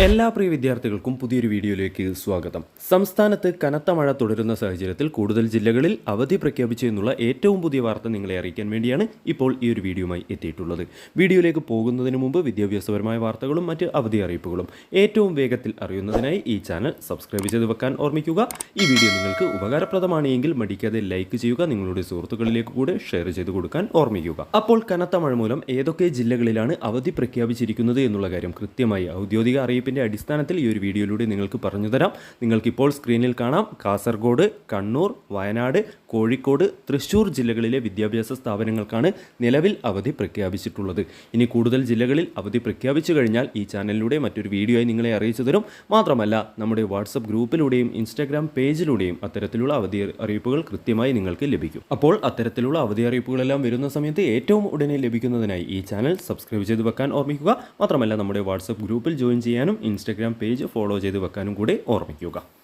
എല്ലാ പ്രിയ വിദ്യാർത്ഥികൾക്കും പുതിയൊരു വീഡിയോയിലേക്ക് സ്വാഗതം. സംസ്ഥാനത്ത് കനത്ത മഴ തുടരുന്ന സാഹചര്യത്തിൽ കൂടുതൽ ജില്ലകളിൽ അവധി പ്രഖ്യാപിച്ചു എന്നുള്ള ഏറ്റവും പുതിയ വാർത്ത നിങ്ങളെ അറിയിക്കാൻ വേണ്ടിയാണ് ഇപ്പോൾ ഈ ഒരു വീഡിയോയുമായി എത്തിയിട്ടുള്ളത്. വീഡിയോയിലേക്ക് പോകുന്നതിന് മുമ്പ് വിദ്യാഭ്യാസപരമായ വാർത്തകളും മറ്റ് അവധി അറിയിപ്പുകളും ഏറ്റവും വേഗത്തിൽ അറിയുന്നതിനായി ഈ ചാനൽ സബ്സ്ക്രൈബ് ചെയ്ത് വെക്കാൻ ഓർമ്മിക്കുക. ഈ വീഡിയോ നിങ്ങൾക്ക് ഉപകാരപ്രദമാണെങ്കിൽ മടിക്കാതെ ലൈക്ക് ചെയ്യുക നിങ്ങളുടെ സുഹൃത്തുക്കളിലേക്ക് കൂടെ ഷെയർ ചെയ്ത് കൊടുക്കാൻ ഓർമ്മിക്കുക. അപ്പോൾ കനത്ത മഴ മൂലം ഏതൊക്കെ ജില്ലകളിലാണ് അവധി പ്രഖ്യാപിച്ചിരിക്കുന്നത് എന്നുള്ള കാര്യം കൃത്യമായി ഔദ്യോഗിക അറിയിപ്പിന്റെ അടിസ്ഥാനത്തിൽ ഈ ഒരു വീഡിയോയിലൂടെ നിങ്ങൾക്ക് പറഞ്ഞു തരാം. നിങ്ങൾക്കിപ്പോൾ സ്ക്രീനിൽ കാണാം കാസർഗോഡ് കണ്ണൂർ വയനാട് കോഴിക്കോട് തൃശൂർ ജില്ലകളിലെ വിദ്യാഭ്യാസ സ്ഥാപനങ്ങൾക്കാണ് നിലവിൽ അവധി പ്രഖ്യാപിച്ചിട്ടുള്ളത്. ഇനി കൂടുതൽ ജില്ലകളിൽ അവധി പ്രഖ്യാപിച്ചു കഴിഞ്ഞാൽ ഈ ചാനലിലൂടെ മറ്റൊരു വീഡിയോയായി നിങ്ങളെ അറിയിച്ചു തരും. മാത്രമല്ല നമ്മുടെ വാട്സപ്പ് ഗ്രൂപ്പിലൂടെയും ഇൻസ്റ്റാഗ്രാം പേജിലൂടെയും അത്തരത്തിലുള്ള അവധി അറിയിപ്പുകൾ കൃത്യമായി നിങ്ങൾക്ക് ലഭിക്കും. അപ്പോൾ അത്തരത്തിലുള്ള അവധി അറിയിപ്പുകളെല്ലാം വരുന്ന സമയത്ത് ഏറ്റവും ഉടനെ ലഭിക്കുന്നതിനായി ഈ ചാനൽ സബ്സ്ക്രൈബ് ചെയ്ത് വെക്കാൻ ഓർമ്മിക്കുക. മാത്രമല്ല നമ്മുടെ വാട്സപ്പ് ഗ്രൂപ്പിൽ ജോയിൻ ചെയ്യാനും ഇൻസ്റ്റാഗ്രാം പേജ് ഫോളോ ചെയ്ത് വെക്കാനും കൂടെ ഓർമ്മിക്കുക.